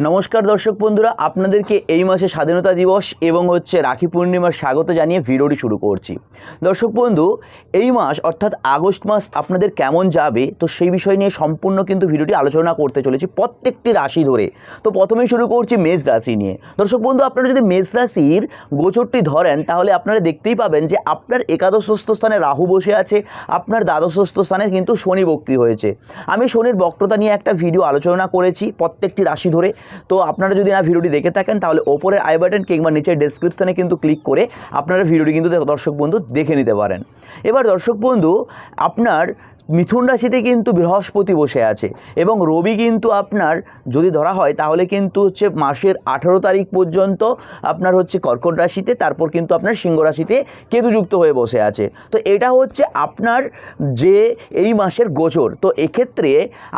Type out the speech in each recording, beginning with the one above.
নমস্কার দর্শক বন্ধুরা, আপনাদেরকে এই মাসে স্বাধীনতা দিবস এবং হচ্ছে রাখি পূর্ণিমার স্বাগত জানিয়ে ভিডিওটি শুরু করছি। দর্শক বন্ধু, এই মাস অর্থাৎ আগস্ট মাস আপনাদের কেমন যাবে, তো সেই বিষয় নিয়ে সম্পূর্ণ কিন্তু ভিডিওটি আলোচনা করতে চলেছি প্রত্যেকটি রাশি ধরে। তো প্রথমেই শুরু করছি মেষ রাশি নিয়ে। দর্শক বন্ধু, আপনারা যদি মেষ রাশির গোচরটি ধরেন, তাহলে আপনারা দেখতেই পাবেন যে আপনার একাদশস্থ স্থানে রাহু বসে আছে, আপনার দ্বাদশস্থ স্থানে কিন্তু শনি বক্রি হয়েছে। আমি শনির বক্রতা নিয়ে একটা ভিডিও আলোচনা করেছি প্রত্যেকটি রাশি ধরে। তো আপনারা যদি না ভিডিওটি দেখে থাকেন, তাহলে ওপরে আই বাটন কিংবা নিচের ডেসক্রিপশানে কিন্তু ক্লিক করে আপনারা ভিডিওটি কিন্তু দর্শক বন্ধু দেখে নিতে পারেন। এবার দর্শক বন্ধু, আপনার মিথুন রাশিতে কিন্তু বৃহস্পতি বসে আছে এবং রবি কিন্তু আপনার যদি ধরা হয় তাহলে কিন্তু হচ্ছে মাসের আঠারো তারিখ পর্যন্ত আপনার হচ্ছে কর্কট রাশিতে, তারপর কিন্তু আপনার সিংহ রাশিতে কেতুযুক্ত হয়ে বসে আছে। তো এটা হচ্ছে আপনার যে এই মাসের গোচর। তো এক্ষেত্রে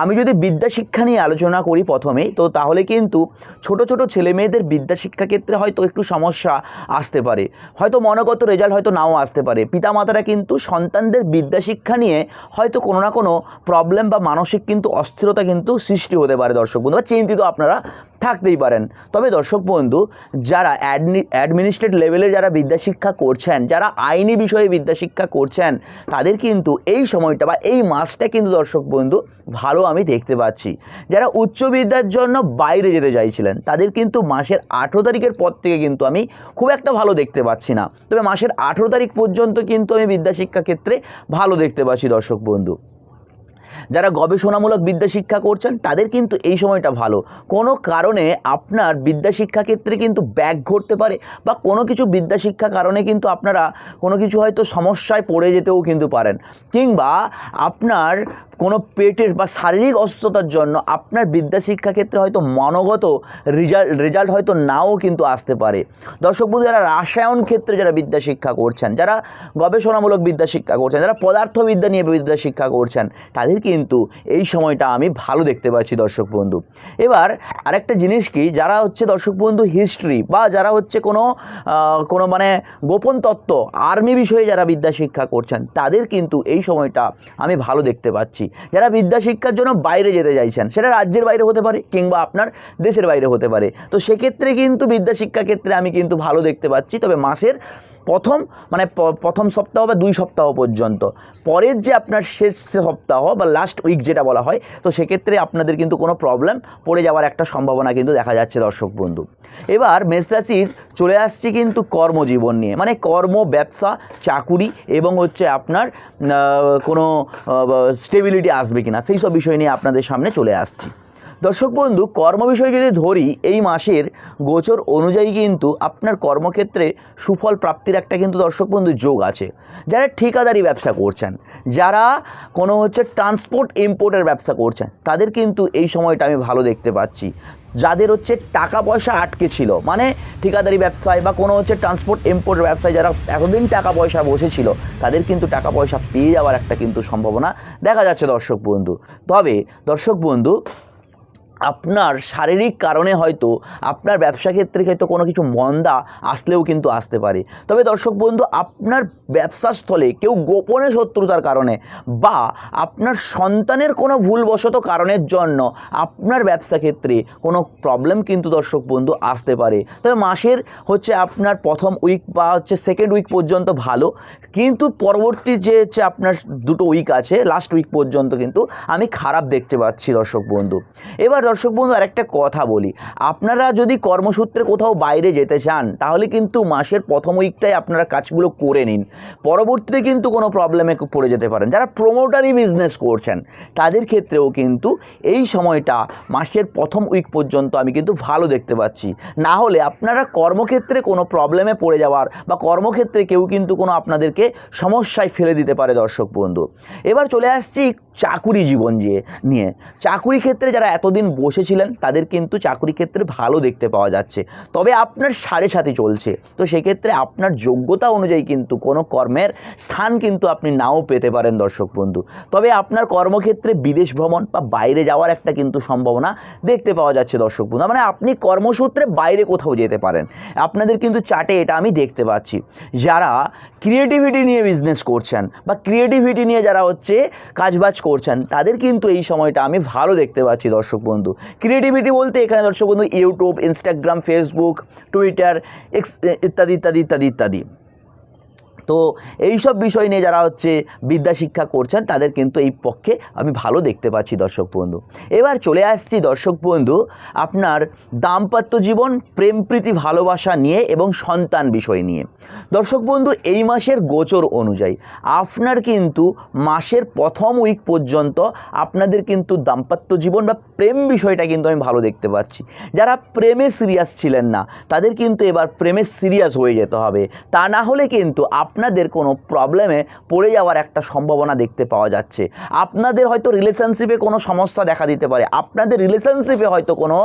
আমি যদি বিদ্যা শিক্ষা নিয়ে আলোচনা করি প্রথমেই তো তাহলে কিন্তু ছোট ছোট ছেলে মেয়েদের বিদ্যা শিক্ষা ক্ষেত্রে হয়তো একটু সমস্যা আসতে পারে। হয়তো মনোগত রেজাল্ট হয়তো নাও আসতে পারে। পিতামাতারা কিন্তু সন্তানদের বিদ্যা শিক্ষা নিয়ে হয়তো কোনো না কোনো প্রবলেম বা মানসিক কিন্তু অস্থিরতা কিন্তু সৃষ্টি হতে পারে দর্শক বন্ধু বা চিন্তিত আপনারা থাকতেই পারেন। তবে দর্শক বন্ধু, যারা অ্যাডমিনিস্ট্রেট লেভেলে যারা বিদ্যাশিক্ষা করছেন, যারা আইনি বিষয়ে বিদ্যাশিক্ষা করছেন, তাদের কিন্তু এই সময়টা বা এই মাসটা কিন্তু দর্শক বন্ধু, ভালো আমি দেখতে পাচ্ছি। যারা উচ্চ বিদ্যার জন্য বাইরে যেতে চাইছিলেন, তাদের কিন্তু মাসের আঠেরো তারিখের পর থেকে কিন্তু আমি খুব একটা ভালো দেখতে পাচ্ছি না। তবে মাসের আঠেরো তারিখ পর্যন্ত কিন্তু আমি বিদ্যাশিক্ষা ক্ষেত্রে ভালো দেখতে পাচ্ছি দর্শক বন্ধু। যারা গবেষণামূলক বিদ্যা শিক্ষা করছেন, তাদের কিন্তু এই সময়টা ভালো। কোনো কারণে আপনার বিদ্যা শিক্ষা ক্ষেত্রে কিন্তু ব্যাগ ঘটতে পারে বা কোনো কিছু বিদ্যা শিক্ষা কারণে কিন্তু আপনারা কোনো কিছু হয়তো সমস্যায় পড়ে যেতেও কিন্তু পারেন। কিংবা আপনার কোনো পেটের বা শারীরিক অসুস্থতার জন্য আপনার বিদ্যা শিক্ষা ক্ষেত্রে হয়তো মনোগত রেজাল্ট রেজাল্ট হয়তো নাও কিন্তু আসতে পারে। দর্শক বন্ধু যারা রাসায়ন ক্ষেত্রে যারা বিদ্যা শিক্ষা করছেন, যারা গবেষণামূলক বিদ্যা শিক্ষা করছেন, যারা পদার্থবিদ্যা নিয়ে বিদ্যা শিক্ষা করছেন, তাদের কিন্তু এই সময়টা আমি ভালো দেখতে পাচ্ছি দর্শক বন্ধু। এবার আরেকটা জিনিস কি, যারা হচ্ছে দর্শক বন্ধু হিস্ট্রি বা যারা হচ্ছে কোনো কোনো মানে গোপন তত্ত্ব, আর্মি বিষয়ে যারা বিদ্যা শিক্ষা করছেন, তাদের কিন্তু এই সময়টা আমি ভালো দেখতে পাচ্ছি। যারা বিদ্যা শিক্ষার জন্য বাইরে যেতে চাইছেন, সেটা রাজ্যের বাইরে হতে পারে কিংবা আপনার দেশের বাইরে হতে পারে। তো সেক্ষেত্রে কিন্তু বিদ্যা শিক্ষা ক্ষেত্রে আমি কিন্তু ভালো দেখতে পাচ্ছি। তবে মাসের প্রথম মানে প্রথম সপ্তাহ বা দুই সপ্তাহ পর্যন্ত। পরের যে আপনার শেষ সপ্তাহ বা লাস্ট উইক যেটা বলা হয়, তো সেক্ষেত্রে আপনাদের কিন্তু কোনো প্রবলেম পড়ে যাওয়ার একটা সম্ভাবনা কিন্তু দেখা যাচ্ছে দর্শক বন্ধু। এবার মেষ রাশির চলে আসছি কিন্তু কর্মজীবন নিয়ে মানে কর্ম, ব্যবসা, চাকুরি এবং হচ্ছে আপনার কোনো স্টেবিলিটি আসবে কিনা, সেই সব বিষয় নিয়ে আপনাদের সামনে চলে আসছি। দর্শক বন্ধু, কর্ম বিষয় যদি ধরি, এই মাসের গোচর অনুযায়ী কিন্তু আপনার কর্মক্ষেত্রে সুফল প্রাপ্তির একটা কিন্তু দর্শক বন্ধু যোগ আছে। যারা ঠিকাদারি ব্যবসা করছেন, যারা কোনো হচ্ছে ট্রান্সপোর্ট ইম্পোর্টের ব্যবসা করছেন, তাদের কিন্তু এই সময়টা আমি ভালো দেখতে পাচ্ছি। যাদের হচ্ছে টাকা পয়সা আটকে ছিল মানে ঠিকাদারি ব্যবসায় বা কোনো হচ্ছে ট্রান্সপোর্ট ইম্পোর্ট ব্যবসায় যারা এতদিন টাকা পয়সা বসেছিল, তাদের কিন্তু টাকা পয়সা পেয়ে যাওয়ার একটা কিন্তু সম্ভাবনা দেখা যাচ্ছে দর্শক বন্ধু। তবে দর্শক বন্ধু আপনার শারীরিক কারণে হয়তো আপনার ব্যবসা ক্ষেত্রে হয়তো কোনো কিছু মন্দা আসলেও কিন্তু আসতে পারে। তবে দর্শক বন্ধু, আপনার ব্যবসা স্থলে কেউ গোপনে শত্রুতার কারণে বা আপনার সন্তানের কোনো ভুলবশত কারণের জন্য আপনার ব্যবসা ক্ষেত্রে কোনো প্রবলেম কিন্তু দর্শক বন্ধু আসতে পারে। তবে মাসের হচ্ছে আপনার প্রথম উইক বা হচ্ছে সেকেন্ড উইক পর্যন্ত ভালো, কিন্তু পরবর্তী যে হচ্ছে আপনার দুটো উইক আছে লাস্ট উইক পর্যন্ত কিন্তু আমি খারাপ দেখতে পাচ্ছি দর্শক বন্ধু। এবার দর্শক বন্ধু, আরেকটা কথা বলি। আপনারা যদি কর্মসূত্রে কোথাও বাইরে যেতে চান, তাহলে কিন্তু মাসের প্রথম উইকটাই আপনারা কাজগুলো করে নিন। পরবর্তীতে কিন্তু কোনো প্রবলেমে পড়ে যেতে পারেন। যারা প্রোমোটারি বিজনেস করছেন, তাদের ক্ষেত্রেও কিন্তু এই সময়টা মাসের প্রথম উইক পর্যন্ত আমি কিন্তু ভালো দেখতে পাচ্ছি। না হলে আপনারা কর্মক্ষেত্রে কোনো প্রবলেমে পড়ে যাওয়ার বা কর্মক্ষেত্রে কেউ কিন্তু কোনো আপনাদেরকে সমস্যায় ফেলে দিতে পারে দর্শক বন্ধু। এবার চলে আসছি চাকুরি জীবন যে নিয়ে। চাকুরি ক্ষেত্রে যারা এতদিন বসেছিলেন, তাদের কিন্তু চাকুরি ক্ষেত্রে ভালো দেখতে পাওয়া যাচ্ছে। তবে আপনার সাড়ে সাথে চলছে। তো সেক্ষেত্রে আপনার যোগ্যতা অনুযায়ী কিন্তু কোনো কর্মের স্থান কিন্তু আপনি নাও পেতে পারেন দর্শক বন্ধু। তবে আপনার কর্মক্ষেত্রে বিদেশ ভ্রমণ বা বাইরে যাওয়ার একটা কিন্তু সম্ভাবনা দেখতে পাওয়া যাচ্ছে দর্শক বন্ধু। মানে আপনি কর্মসূত্রে বাইরে কোথাও যেতে পারেন। আপনাদের কিন্তু চার্টে এটা আমি দেখতে পাচ্ছি। যারা ক্রিয়েটিভিটি নিয়ে বিজনেস করছেন বা ক্রিয়েটিভিটি নিয়ে যারা হচ্ছে কাজবাজ করছেন, তাদের কিন্তু এই সময়টা আমি ভালো দেখতে পাচ্ছি দর্শক বন্ধু। ক্রিয়েটিভিটি বলতে এখানে দর্শক বন্ধু ইউটিউব ইনস্টাগ্রাম ফেসবুক টুইটার ইত্যাদি ইত্যাদি ইত্যাদি ইত্যাদি। তো এই সব বিষয় নিয়ে যারা হচ্ছে বিদ্যা শিক্ষা করছেন, তাদের কিন্তু এই পক্ষে আমি ভালো দেখতে পাচ্ছি দর্শক বন্ধু। এবার চলে আসছি দর্শক বন্ধু, আপনার দাম্পত্য জীবন, প্রেম প্রীতি ভালোবাসা নিয়ে এবং সন্তান বিষয় নিয়ে। দর্শক বন্ধু, এই মাসের গোচর অনুযায়ী আপনার কিন্তু মাসের প্রথম উইক পর্যন্ত আপনাদের কিন্তু দাম্পত্য জীবন বা প্রেম বিষয়টা কিন্তু আমি ভালো দেখতে পাচ্ছি। যারা প্রেমে সিরিয়াস ছিলেন না, তাদের কিন্তু এবার প্রেমে সিরিয়াস হয়ে যেতে হবে। তা না হলে কিন্তু আপনাদের কোনো প্রবলেমে পড়ে যাওয়ার একটা সম্ভাবনা দেখতে পাওয়া যাচ্ছে। আপনাদের হয়তো রিলেশনশিপে কোনো সমস্যা দেখা দিতে পারে। আপনাদের রিলেশনশিপে হয়তো কোনো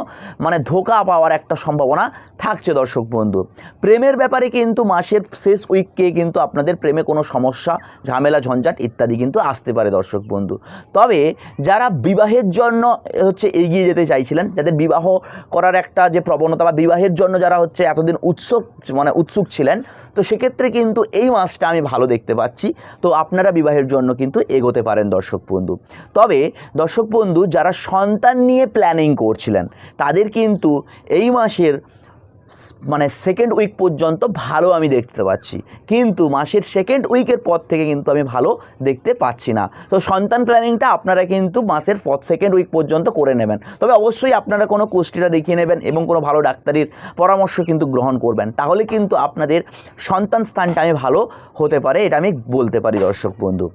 মানে ধোকা পাওয়ার একটা সম্ভাবনা থাকছে দর্শক বন্ধু। প্রেমের ব্যাপারে কিন্তু মাসের শেষ উইককে কিন্তু আপনাদের প্রেমে কোনো সমস্যা, ঝামেলা, ঝঞ্ঝাট ইত্যাদি কিন্তু আসতে পারে দর্শক বন্ধু। তবে যারা বিবাহের জন্য হচ্ছে এগিয়ে যেতে চাইছিলেন, যাদের বিবাহ করার একটা যে প্রবণতা বা বিবাহের জন্য যারা হচ্ছে এতদিন উৎসুক মানে উৎসুক ছিলেন, তো সেক্ষেত্রে কিন্তু এই মাসটা আমি ভালো দেখতে পাচ্ছি। তো আপনারা বিবাহের জন্য কিন্তু এগোতে পারেন দর্শক বন্ধু। তবে দর্শক বন্ধু, যারা সন্তান নিয়ে প্ল্যানিং করছিলেন, তাদের কিন্তু এই মাসের মানে সেকেন্ড উইক পর্যন্ত ভালো আমি দেখতে পাচ্ছি। কিন্তু মাসের সেকেন্ড উইকের পর থেকে কিন্তু আমি ভালো দেখতে পাচ্ছি না। তো সন্তান প্ল্যানিংটা আপনারা কিন্তু মাসের সেকেন্ড উইক পর্যন্ত করে নেবেন। তবে অবশ্যই আপনারা কোনো কোষ্ঠীটা দেখিয়ে নেবেন এবং কোনো ভালো ডাক্তারির পরামর্শ কিন্তু গ্রহণ করবেন। তাহলে কিন্তু আপনাদের সন্তান স্থানটা আমি ভালো হতে পারে, এটা আমি বলতে পারি দর্শক বন্ধু।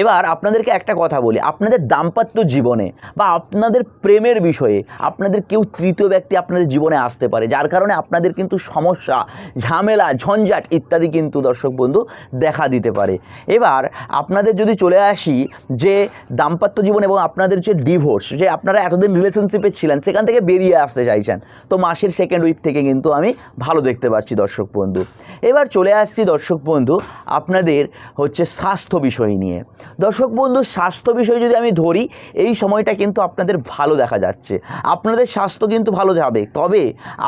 এবার আপনাদেরকে একটা কথা বলি, আপনাদের দাম্পত্য জীবনে বা আপনাদের প্রেমের বিষয়ে আপনাদের কেউ তৃতীয় ব্যক্তি আপনাদের জীবনে আসতে পারে, যার কারণে আপনাদের কিন্তু সমস্যা, ঝামেলা, ঝঞ্ঝাট ইত্যাদি কিন্তু দর্শক বন্ধু দেখা দিতে পারে। এবার আপনাদের যদি চলে আসি যে দাম্পত্য জীবন এবং আপনাদের যে ডিভোর্স যে আপনারা এতদিন রিলেশনশিপে ছিলেন, সেখান থেকে বেরিয়ে আসতে চাইছেন, তো মাসের সেকেন্ড উইক থেকে কিন্তু আমি ভালো দেখতে পাচ্ছি দর্শক বন্ধু। এবার চলে আসছি দর্শক বন্ধু, আপনাদের হচ্ছে স্বাস্থ্য বিষয় নিয়ে। দর্শক বন্ধু, স্বাস্থ্য বিষয় যদি আমি ধরি, এই সময়টা কিন্তু আপনাদের ভালো দেখা যাচ্ছে। আপনাদের স্বাস্থ্য কিন্তু ভালো যাবে। তবে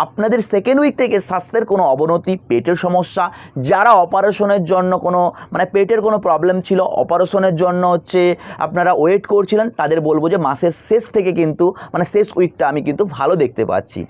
আপনাদের সেকেন্ড উইক থেকে স্বাস্থ্যের কোনো অবনতি, পেটের সমস্যা, যারা অপারেশনের জন্য কোনো মানে পেটের কোনো প্রবলেম ছিল অপারেশনের জন্য হচ্ছে আপনারা ওয়েট করছিলেন, তাদের বলব যে মাসের শেষ থেকে কিন্তু মানে শেষ উইকটা আমি কিন্তু ভালো দেখতে পাচ্ছি।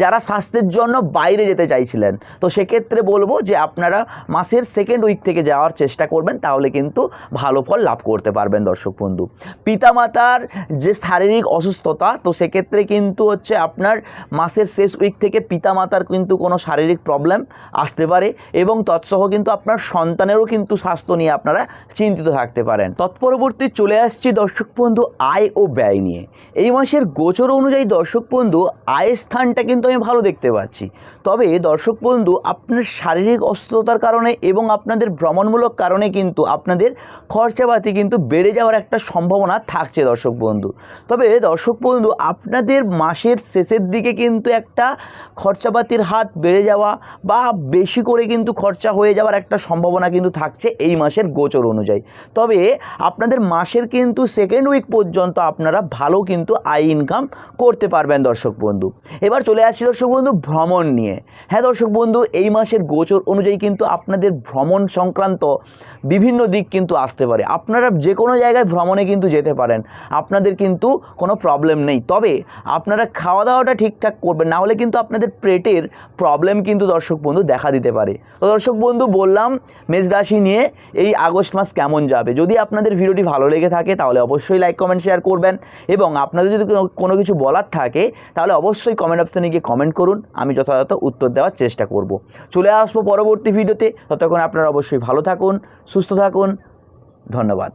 যারা স্বাস্থ্যের জন্য বাইরে যেতে চাইছিলেন, তো সেক্ষেত্রে বলব যে আপনারা মাসের সেকেন্ড উইক থেকে যাওয়ার চেষ্টা করবেন, তাহলে কিন্তু ভালো ফল লাভ করতে পারবেন দর্শক বন্ধু। পিতামাতার যে শারীরিক অসুস্থতা, তো সেক্ষেত্রে কিন্তু হচ্ছে আপনার মাসের শেষ উইক থেকে পিতামাতার কিন্তু কোনো শারীরিক প্রবলেম আসতে পারে এবং তৎসহ কিন্তু আপনার সন্তানেরও কিন্তু স্বাস্থ্য নিয়ে আপনারা চিন্তিত থাকতে পারেন। তৎপরবর্তী চলে আসছি দর্শক বন্ধু, আয় ও ব্যয় নিয়ে। এই মাসের গোচর অনুযায়ী দর্শক বন্ধু, আয়ের স্থানটা কিন্তু আমি ভালো দেখতে পাচ্ছি। তবে দর্শক বন্ধু, আপনার শারীরিক অসুস্থতার কারণে এবং আপনাদের ভ্রমণমূলক কারণে কিন্তু আপনাদের খরচাপাতি কিন্তু বেড়ে যাওয়ার একটা সম্ভাবনা থাকছে দর্শক বন্ধু। তবে দর্শক বন্ধু, আপনাদের মাসের শেষের দিকে কিন্তু একটা খরচাপাতির হাত বেড়ে যাওয়া বা বেশি করে কিন্তু খরচা হয়ে যাওয়ার একটা সম্ভাবনা কিন্তু থাকছে এই মাসের গোচর অনুযায়ী। তবে আপনাদের মাসের কিন্তু সেকেন্ড উইক পর্যন্ত আপনারা ভালো কিন্তু আয় ইনকাম করতে পারবেন দর্শক বন্ধু। এবার চলে আসছি দর্শক বন্ধু, ভ্রমণ নিয়ে। হ্যাঁ দর্শক বন্ধু, এই মাসের গোচর অনুযায়ী কিন্তু আপনাদের ভ্রমণ সংক্রান্ত বিভিন্ন দিক কিন্তু আসতে পারে। আপনারা যে কোনো জায়গায় ভ্রমণে কিন্তু যেতে পারেন। আপনাদের কিন্তু কোনো প্রবলেম নেই। তবে আপনারা খাওয়া দাওয়াটা ঠিকঠাক করবেন, না হলে কিন্তু আপনাদের পেটের প্রবলেম কিন্তু দর্শক বন্ধু দেখা দিতে পারে। তো দর্শক বন্ধু, বললাম মেষ রাশি নিয়ে এই আগস্ট মাস কেমন যাবে? যদি আপনাদের ভিডিওটি ভালো লেগে থাকে, তাহলে অবশ্যই লাইক কমেন্ট শেয়ার করবেন। এবং আপনাদের যদি কোনো- কিছু বলার থাকে, তাহলে অবশ্যই কমেন্ট অপশানে গিয়ে কমেন্ট করুন। আমি যথাযথ উত্তর দেওয়ার চেষ্টা করব। চলে আসব পরবর্তী ভিডিওতে ততক্ষণ আপনারা অবশ্যই ভালো থাকুন, সুস্থ থাকুন। ধন্যবাদ।